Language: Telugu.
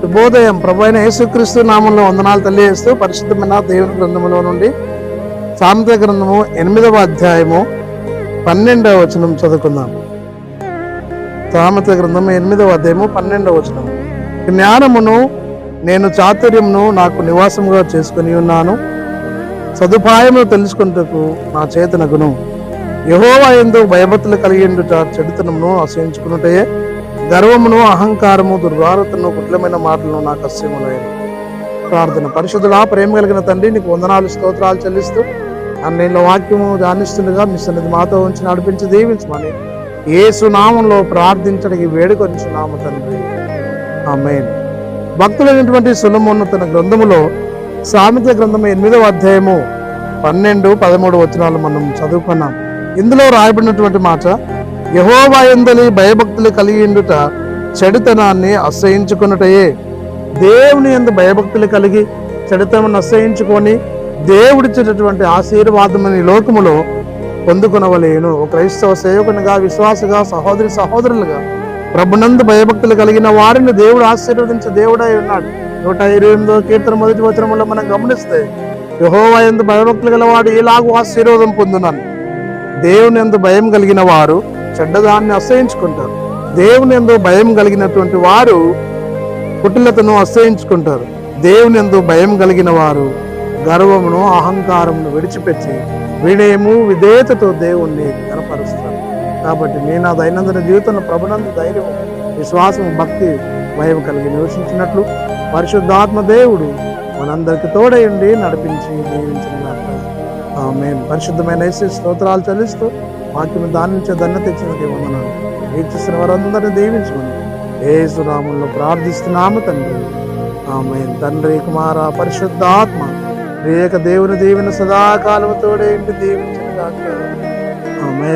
శుభోదయం. ప్రభు అయిన యేసుక్రీస్తు నామంలో వందనాలు తెలియజేస్తూ పరిశుద్ధమైన దేవుని గ్రంథములో నుండి సామెత గ్రంథము ఎనిమిదవ అధ్యాయము పన్నెండవ వచనం చదువుకుందాం. సామెత గ్రంథము ఎనిమిదవ అధ్యాయము పన్నెండవ వచనం. జ్ఞానమును నేను చాతుర్యమును నాకు నివాసముగా చేసుకుని ఉన్నాను. సదుపాయమును తెలుసుకుంటకు నా చేతనగును యహోవా ఎందు భయభక్తులు కలిగిండుట చెడుతనమును అసహించుకున్నటే గర్వమును అహంకారము దుర్వారతను కుట్లమైన మాటలను నాకు అస్యములైన ప్రార్థన పరిశుద్ధుడా ప్రేమ కలిగిన తండ్రి నీకు వందనాలు స్తోత్రాలు చెల్లిస్తూ అన్నింటిలో వాక్యము ధ్యానిస్తుండగా మీ సన్నిధి మాతో ఉంచి నడిపించి దీవించమని ఏ సునామంలో ప్రార్థించడానికి వేడుకొనిచున్నాము తండ్రి. ఆమేన్. భక్తులైనటువంటి సులమోను తన గ్రంథములో సామెత గ్రంథం ఎనిమిదవ అధ్యాయము పన్నెండు పదమూడు వచనాలు మనం చదువుకున్నాం. ఇందులో రాయబడినటువంటి మాట యహోవాయందలి భయభక్తులు కలిగిండుట చెడుతనాన్ని అసహించుకున్నటయే దేవుని ఎందు భయభక్తులు కలిగి చెడుతనాన్ని అసహించుకొని దేవుడిచ్చేటటువంటి ఆశీర్వాదమని లోకములో పొందుకునవలేను. ఒక క్రైస్తవ సేవకునిగా విశ్వాసగా సహోదరి సహోదరులుగా ప్రభునందు భయభక్తులు కలిగిన వారిని దేవుడు ఆశీర్వదించే దేవుడై ఉన్నాడు. నూట ఇరవై ఎనిమిదో కీర్తన మొదటి వచనంలో మనం గమనిస్తే యహోవా ఎందు భయభక్తులు గలవాడు ఎలాగూ ఆశీర్వాదం పొందున్నాను దేవుని ఎందు భయం కలిగిన వారు చెడ్డదాన్ని అసహించుకుంటారు. దేవుని ఎందు భయం కలిగినటువంటి వారు కుటిలతను అసహించుకుంటారు. దేవుని ఎందు భయం కలిగిన వారు గర్వమును అహంకారమును విడిచిపెట్టి వినయము విధేయతతో దేవుణ్ణి కనపరుస్తారు కాబట్టి నేను నా దైనందిన జీవితంలో ప్రభునందు ధైర్యం విశ్వాసం భక్తి భయం కలిగి నివసించినట్లు పరిశుద్ధాత్మ దేవుడు మనందరికి తోడయండి నడిపించి దీవించిన ఆమె పరిశుద్ధమైన స్తోత్రాలు చెల్లిస్తూ వాక్యం దానించే ధన్యత ఇచ్చినది వందనాలు. వీక్షిస్తున్న వారందరినీ దీవించుకుని ఏసునామంలో ప్రార్థిస్తున్నాము తండ్రి. ఆమె తండ్రి కుమార పరిశుద్ధాత్మ ఏక దేవుని దీవెన సదాకాలముతోడే ఇంటి దీవించిన ఆమె